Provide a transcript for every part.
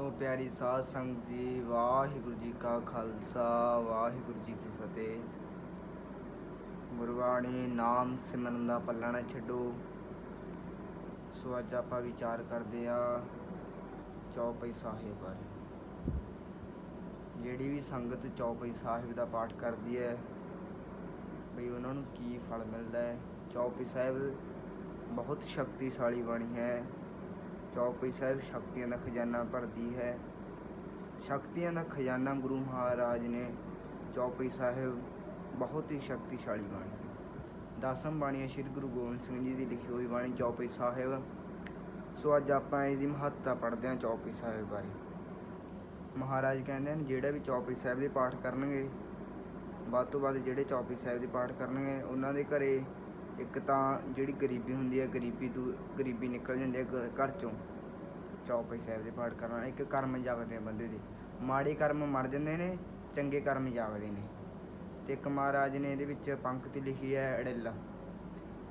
ਸੋ ਪਿਆਰੀ ਸਾਧ ਸੰਗਤ ਜੀ, ਵਾਹਿਗੁਰੂ ਜੀ ਕਾ ਖਾਲਸਾ, ਵਾਹਿਗੁਰੂ ਜੀ ਕੀ ਫਤਿਹ। ਗੁਰਬਾਣੀ ਨਾਮ ਸਿਮਰਨ ਦਾ ਪੱਲਾ ਨਾ ਛੱਡੋ। ਸੋ ਅੱਜ ਆਪਾਂ ਵਿਚਾਰ ਕਰਦੇ ਆ ਚੌਪਈ ਸਾਹਿਬ ਬਾਰੇ। ਜਿਹੜੀ ਵੀ ਸੰਗਤ ਚੌਪਈ ਸਾਹਿਬ ਦਾ ਪਾਠ ਕਰਦੀ ਹੈ, ਬਈ ਉਹਨਾਂ ਨੂੰ ਕੀ ਫਲ ਮਿਲਦਾ ਹੈ। ਚੌਪਈ ਸਾਹਿਬ ਬਹੁਤ ਸ਼ਕਤੀਸ਼ਾਲੀ ਬਾਣੀ ਹੈ। ਚੌਪਈ ਸਾਹਿਬ ਸ਼ਕਤੀਆਂ ਦਾ ਖਜ਼ਾਨਾ ਭਰਦੀ ਹੈ। ਸ਼ਕਤੀਆਂ ਦਾ ਖਜ਼ਾਨਾ ਗੁਰੂ ਮਹਾਰਾਜ ਨੇ ਚੌਪਈ ਸਾਹਿਬ ਬਹੁਤ ਹੀ ਸ਼ਕਤੀਸ਼ਾਲੀ ਬਾਣੀ ਦਸਮ ਬਾਣੀ ਸ੍ਰੀ ਗੁਰੂ ਗੋਬਿੰਦ ਸਿੰਘ ਜੀ ਦੀ ਲਿਖੀ ਹੋਈ ਬਾਣੀ ਚੌਪਈ ਸਾਹਿਬ। ਸੋ ਅੱਜ ਆਪਾਂ ਇਹਦੀ ਮਹੱਤਤਾ ਪੜ੍ਹਦੇ ਹਾਂ ਚੌਪਈ ਸਾਹਿਬ ਬਾਰੇ। ਮਹਾਰਾਜ ਕਹਿੰਦੇ ਹਨ, ਜਿਹੜਾ ਵੀ ਚੌਪਈ ਸਾਹਿਬ ਦੇ ਪਾਠ ਕਰਨਗੇ, ਵੱਧ ਤੋਂ ਵੱਧ ਜਿਹੜੇ ਚੌਪਈ ਸਾਹਿਬ ਦੇ ਪਾਠ ਕਰਨਗੇ, ਉਹਨਾਂ ਦੇ ਘਰੇ ਇੱਕ ਤਾਂ ਜਿਹੜੀ ਗਰੀਬੀ ਹੁੰਦੀ ਹੈ, ਗਰੀਬੀ ਦੂ, ਗਰੀਬੀ ਨਿਕਲ ਜਾਂਦੀ ਹੈ ਘਰ- ਘਰ ਚੋਂ। ਚੌਪਈ ਸਾਹਿਬ ਦੇ ਪਾਠ ਕਰਨਾ ਇੱਕ ਕਰਮ ਜਾਗਦੇ ਆ ਬੰਦੇ ਦੇ। ਮਾੜੇ ਕਰਮ ਮਰ ਜਾਂਦੇ ਨੇ, ਚੰਗੇ ਕਰਮ ਜਾਗਦੇ ਨੇ। ਤੇ ਇੱਕ ਮਹਾਰਾਜ ਨੇ ਇਹਦੇ ਵਿੱਚ ਪੰਕਤੀ ਲਿਖੀ ਹੈ, ਅੜਿੱਲ।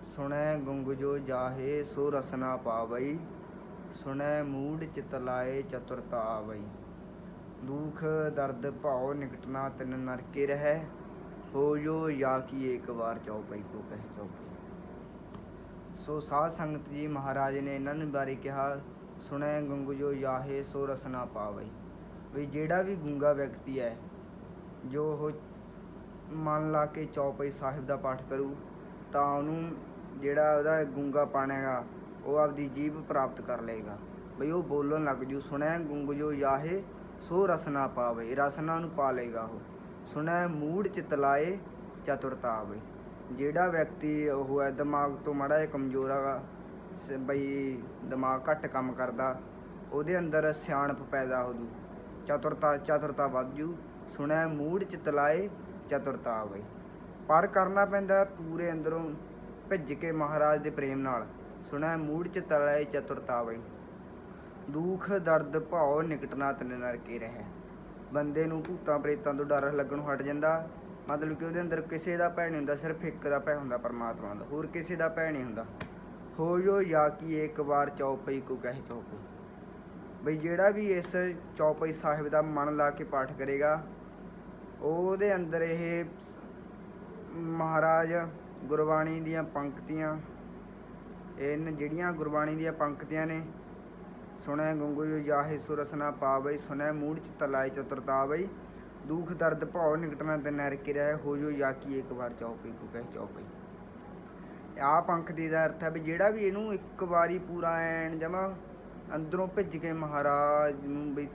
ਸੁਣੈ ਗੁੰਗ ਜੋ ਜਾਹੇ, ਸੋ ਰਸਨਾ ਪਾਵਈ। ਸੁਣੈ ਮੂੜ ਚਿਤ ਲਾਏ ਚਤੁਰਤਾ ਆਵਈ ਦੁਖ ਦਰਦ ਭਾਉ ਨਿਕਟਣਾ ਤਿਨ ਨਰਕੇ ਰਹਿ। ਹੋ ਜੋ ਯਾ ਕੀ ਏਕ ਵਾਰ ਚੌਪਈ ਕੋ ਕਹਿ ਚੌਪਈ। ਸੋ ਸਾਧ ਸੰਗਤ ਜੀ ਮਹਾਰਾਜ ਨੇ ਇਹਨਾਂ ਨੂੰ ਬਾਰੇ ਕਿਹਾ, ਸੁਣੈ ਗੰਗੂ ਜੋ ਯਾਹੇ ਸੋ ਰਸਨਾ ਪਾਵਈ। ਵੀ ਜਿਹੜਾ ਵੀ ਗੁੰਗਾ ਵਿਅਕਤੀ ਹੈ, ਜੋ ਉਹ ਮਨ ਲਾ ਕੇ ਚੌਪਈ ਸਾਹਿਬ ਦਾ ਪਾਠ ਕਰੂ, ਤਾਂ ਉਹਨੂੰ ਜਿਹੜਾ ਉਹਦਾ ਗੁੰਗਾ ਪਾਣੇਗਾ ਉਹ ਆਪਦੀ ਜੀਭ ਪ੍ਰਾਪਤ ਕਰ ਲਏਗਾ। ਬਈ ਉਹ ਬੋਲਣ ਲੱਗ ਜੂ, ਸੁਣੈ ਗੁੰਗ ਜੋ ਯਾਹੇ ਸੋ ਰਸਨਾ ਪਾਵੇ ਰਸਨਾ ਨੂੰ ਪਾ ਲਏਗਾ ਉਹ। ਸੁਣੈ ਮੂੜ ਚਿਤ ਲਾਏ, ਚਤੁਰਤਾ ਆਵੇ ਜਿਹੜਾ ਵਿਅਕਤੀ ਉਹ ਹੈ ਦਿਮਾਗ ਤੋਂ ਮਾੜਾ ਜਿਹਾ ਕਮਜ਼ੋਰ ਹੈਗਾ, ਸ- ਬਈ ਦਿਮਾਗ ਘੱਟ ਕੰਮ ਕਰਦਾ, ਉਹਦੇ ਅੰਦਰ ਸਿਆਣਪ ਪੈਦਾ ਹੋ ਜੂ। ਚਤੁਰਤਾ ਚਤੁਰਤਾ ਵੱਧ ਜੂ। ਸੁਣਿਆ ਮੂੜ 'ਚ ਤਲਾਏ, ਚਤੁਰਤਾ ਆਵੇ ਪਰ ਕਰਨਾ ਪੈਂਦਾ ਪੂਰੇ ਅੰਦਰੋਂ ਭਿੱਜ ਕੇ ਮਹਾਰਾਜ ਦੇ ਪ੍ਰੇਮ ਨਾਲ। ਸੁਣਿਆ ਮੂੜ 'ਚ ਤਲਾਏ, ਚਤੁਰਤਾ ਆਵੇ ਦੁੱਖ, ਦਰਦ, ਭਾਉ ਨਿਕਟਣਾ ਤਨ ਨਰਕੇ ਰਹਿ। ਬੰਦੇ ਨੂੰ ਭੂਤਾਂ ਪ੍ਰੇਤਾਂ ਤੋਂ ਡਰ ਲੱਗਣੋਂ ਹਟ ਜਾਂਦਾ। ਮਤਲਬ ਕਿ ਉਹਦੇ ਅੰਦਰ ਕਿਸੇ ਦਾ ਭੈ ਨਹੀਂ ਹੁੰਦਾ, ਸਿਰਫ ਇੱਕ ਦਾ ਭੈ ਹੁੰਦਾ ਪਰਮਾਤਮਾ ਦਾ, ਹੋਰ ਕਿਸੇ ਦਾ ਭੈ ਨਹੀਂ ਹੁੰਦਾ। ਹੋ ਜੋ ਯਾ ਕਿ ਇੱਕ ਵਾਰ ਚੌਪਈ ਕੋ ਕਹਿ ਚੌਪਈ। ਬਈ ਜਿਹੜਾ ਵੀ ਇਸ ਚੌਪਈ ਸਾਹਿਬ ਦਾ ਮਨ ਲਾ ਕੇ ਪਾਠ ਕਰੇਗਾ, ਉਹਦੇ ਅੰਦਰ ਇਹ ਮਹਾਰਾਜ ਗੁਰਬਾਣੀ ਦੀਆਂ ਪੰਕਤੀਆਂ ਇਹਨ ਜਿਹੜੀਆਂ ਗੁਰਬਾਣੀ ਦੀਆਂ ਪੰਕਤੀਆਂ ਨੇ, ਸੁਣੈ ਗੰਗੂ ਜੋ ਜਾਹੇ ਸੁਰਸਨਾ ਪਾਵਈ ਸੁਣੈ ਮੂੜ ਚ ਤਲਾਈ ਚਤੁਰਤਾ ਬਈ ਦੁਖ, ਦਰਦ ਭਾਉ ਨਿਕਟਣਾ ਤੇ ਨਰ ਕੀ ਰਹਿ, ਹੋ ਜੋ ਜਾ ਕੀ ਇੱਕ ਵਾਰ ਚੌਪਈ ਕੋ ਕਹਿ ਚੌਪਈ ਆ ਦੇ ਦਾ ਅਰਥ ਹੈ ਵੀ ਜਿਹੜਾ ਵੀ ਇਹਨੂੰ ਇੱਕ ਵਾਰੀ ਪੂਰਾ ਐਨ ਜਮਾ ਅੰਦਰੋਂ ਭਿੱਜ ਕੇ ਮਹਾਰਾਜ ਨੂੰ ਵੀ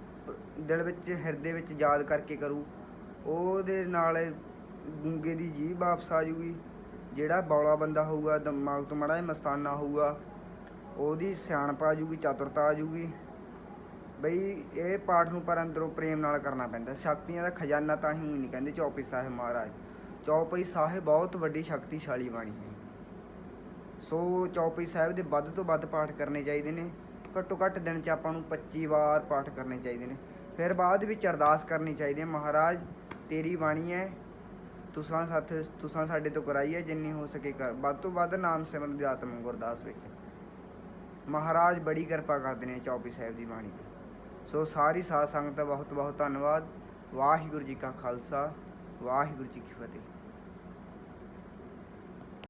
ਦਿਲ ਵਿੱਚ, ਹਿਰਦੇ ਵਿੱਚ ਯਾਦ ਕਰਕੇ ਕਰੂ, ਉਹਦੇ ਨਾਲ ਗੁੰਗੇ ਦੀ ਜੀਭ ਵਾਪਸ ਆ ਜੂਗੀ। ਜਿਹੜਾ ਬੌਲਾ ਬੰਦਾ ਹੋਊਗਾ ਦਿਮਾਗ ਤੋਂ ਮਾੜਾ ਜਿਹਾ ਮਸਤਾਨਾ ਹੋਊਗਾ, ਉਹਦੀ ਸਿਆਣਪ ਆ ਜੂਗੀ, ਚਤੁਰਤਾ ਆ ਜੂਗੀ। ਬਈ ਇਹ ਪਾਠ ਨੂੰ ਪਰ ਅੰਦਰੋਂ ਪ੍ਰੇਮ ਨਾਲ ਕਰਨਾ ਪੈਂਦਾ। ਸ਼ਕਤੀਆਂ ਦਾ ਖਜ਼ਾਨਾ ਤਾਂ ਹੀ ਨਹੀਂ ਕਹਿੰਦੇ ਚੌਪਈ ਸਾਹਿਬ ਮਹਾਰਾਜ। ਚੌਪਈ ਸਾਹਿਬ ਬਹੁਤ ਵੱਡੀ ਸ਼ਕਤੀਸ਼ਾਲੀ ਬਾਣੀ ਹੈ। ਸੋ ਚੌਪਈ ਸਾਹਿਬ ਦੇ ਵੱਧ ਤੋਂ ਵੱਧ ਪਾਠ ਕਰਨੇ ਚਾਹੀਦੇ ਨੇ। ਘੱਟੋ ਘੱਟ ਦਿਨ 'ਚ ਆਪਾਂ ਨੂੰ 25 ਵਾਰ ਪਾਠ ਕਰਨੇ ਚਾਹੀਦੇ ਨੇ। ਫਿਰ ਬਾਅਦ ਵਿੱਚ ਅਰਦਾਸ ਕਰਨੀ ਚਾਹੀਦੀ ਹੈ, ਮਹਾਰਾਜ, ਤੇਰੀ ਬਾਣੀ ਹੈ। ਤੁਸਾਂ ਸਾਥ, ਤੁਸਾਂ ਸਾਡੇ ਤੋਂ ਕਰਾਈ ਹੈ ਜਿੰਨੀ ਹੋ ਸਕੇ ਕਰ। ਵੱਧ ਤੋਂ ਵੱਧ ਨਾਮ ਸਿਮਰਨ ਦੀ ਆਤਮ ਗੁਰਦਾਸ ਵਿੱਚ। ਮਹਾਰਾਜ ਬੜੀ ਕਿਰਪਾ ਕਰਦੇ ਨੇ ਚੌਪੀ ਸਾਹਿਬ ਦੀ ਬਾਣੀ ਦੀ। ਸੋ ਸਾਰੀ ਸਾਧ ਸੰਗਤ ਦਾ ਬਹੁਤ ਬਹੁਤ ਧੰਨਵਾਦ। ਵਾਹਿਗੁਰੂ ਜੀ ਕਾ ਖਾਲਸਾ, ਵਾਹਿਗੁਰੂ ਜੀ ਕੀ ਫਤਿਹ।